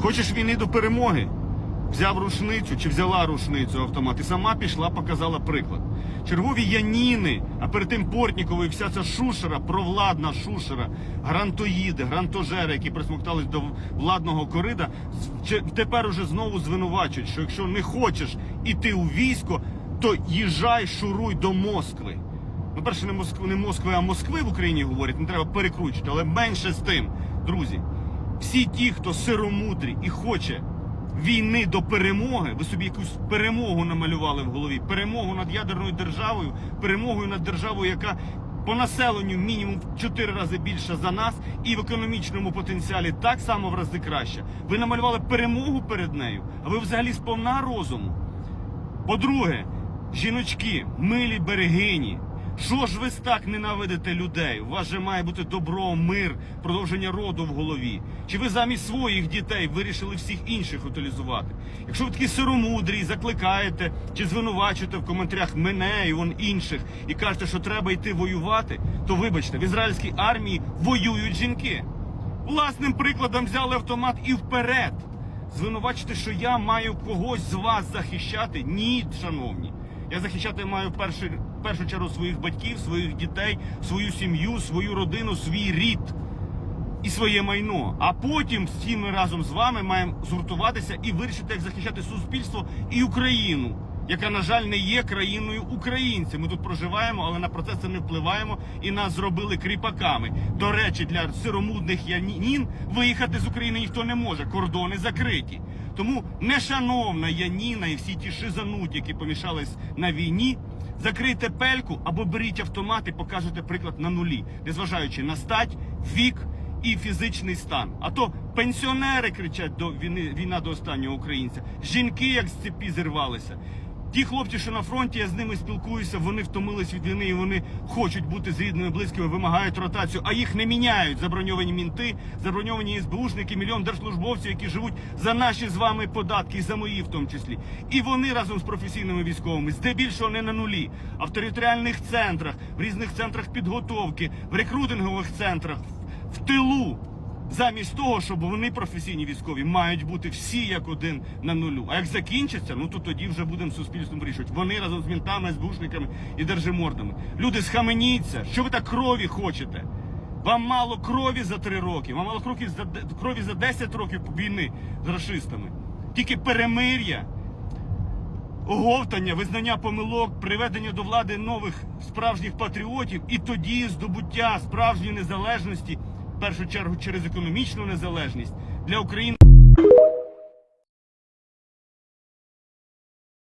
Хочеш війни до перемоги? Взяв рушницю чи взяла рушницю автомат і сама пішла, показала приклад. Чергові Яніни, а перед тим Портніковий, вся ця шушера, провладна шушера, грантоїди, грантожери, які присмоктались до владного корида, тепер уже знову звинувачують, що якщо не хочеш іти у військо, то їжджай, шуруй до Москви. Ну, перше, не Москви, не Москви, а Москви в Україні говорять, не треба перекручувати, але менше з тим, друзі. Всі ті, хто сиромудрі і хоче війни до перемоги, ви собі якусь перемогу намалювали в голові, перемогу над ядерною державою, перемогою над державою, яка по населенню мінімум в 4 рази більша за нас, і в економічному потенціалі так само в рази краще. Ви намалювали перемогу перед нею, а ви взагалі сповна розуму. По-друге, жіночки, милі берегині. Що ж ви так ненавидите людей? У вас же має бути добро, мир, продовження роду в голові. Чи ви замість своїх дітей вирішили всіх інших утилізувати? Якщо ви такі сиромудрі, закликаєте чи звинувачуєте в коментарях мене і вон інших і кажете, що треба йти воювати, то вибачте, в ізраїльській армії воюють жінки. Власним прикладом взяли автомат і вперед. Звинувачити, що я маю когось з вас захищати? Ні, шановні. Я захищати маю в першу, в першу чергу своїх батьків, своїх дітей, свою сім'ю, свою родину, свій рід і своє майно. А потім всі ми разом з вами маємо згуртуватися і вирішити, як захищати суспільство і Україну, яка, на жаль, не є країною українців. Ми тут проживаємо, але на процеси не впливаємо і нас зробили кріпаками. До речі, для сиромудних янін виїхати з України ніхто не може. Кордони закриті. Тому нешановна Яніна і всі ті шизануті, які помішались на війні. Закрийте пельку або беріть автомат і покажете приклад на нулі, незважаючи на стать, вік і фізичний стан. А то пенсіонери кричать до війни, війна до останнього українця. Жінки як з цепі зірвалися. Ті хлопці, що на фронті, я з ними спілкуюся, вони втомились від війни і вони хочуть бути з рідними, близькими, вимагають ротацію, а їх не міняють заброньовані мінти, заброньовані СБУшники, мільйон держслужбовців, які живуть за наші з вами податки, і за мої в тому числі. І вони разом з професійними військовими, здебільшого не на нулі, а в територіальних центрах, в різних центрах підготовки, в рекрутингових центрах, в тилу. Замість того, щоб вони професійні військові мають бути всі як один на нулю. А як закінчиться, ну то тоді вже будемо суспільством вирішувати. Вони разом з мінтами, СБУшниками і держимордами. Люди, схаменіться, що ви так крові хочете? Вам мало крові за три роки, вам мало крові за крові за 10 років війни з расистами. Тільки перемир'я, оговтання, визнання помилок, приведення до влади нових справжніх патріотів і тоді здобуття справжньої незалежності, першу чергу через економічну незалежність для України.